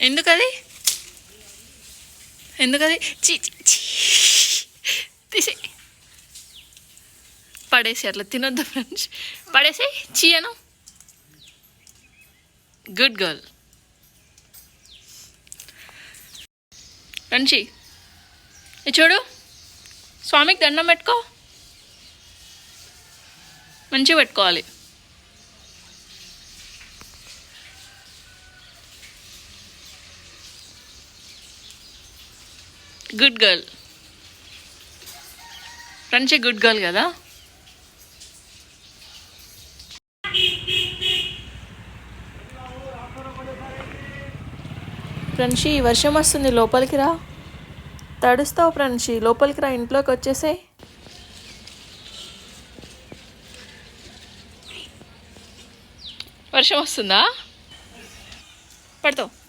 ఎందుకది? ఎందుకది? చీ చీ, తీసే పడేసి అట్లా తినొద్దు ఫ్రెండ్స్. పడేసి చీయను గుడ్ గర్ల్ రంచి చూడు. స్వామికి దండం పెట్టుకో. మంచిగా పెట్టుకోవాలి. గుడ్ గర్ల్ రంచి గుడ్ గర్ల్ కదా? ఫ్రెండ్షి వర్షం వస్తుంది లోపలికి రా. తడుస్తావు ఫ్రెండ్షి లోపలికి రా ఇంట్లోకి వచ్చేసే. వర్షం వస్తుందా? పడతావు.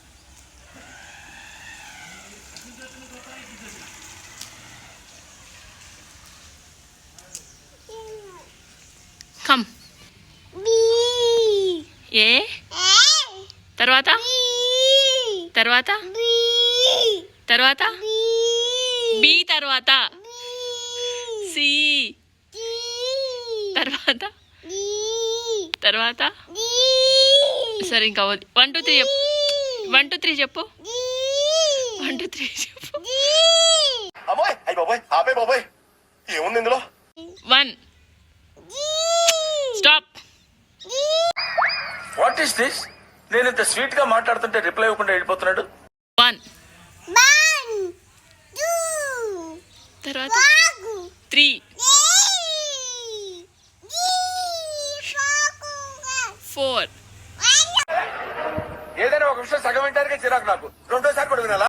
ఏ? తర్వాత? తర్వాత? తర్వాత? బి తర్వాత? సి. తర్వాత? తర్వాత? సరే ఇంకా వన్ టూ త్రీ చెప్పు. వన్ టూ త్రీ చెప్పు. వన్ టూ త్రీ చెప్పు. వన్. What is this? నేను ఇంత స్వీట్గా మాట్లాడుతుంటే రిప్లై ఇవ్వకుండా వెళ్ళిపోతున్నాడు. వన్ తర్వాత త్రీ ఫోర్ ఏదైనా ఒక విషయం సగం వింటానికే చిరాకు నాకు. రెండోసారి కూడా వినాలా?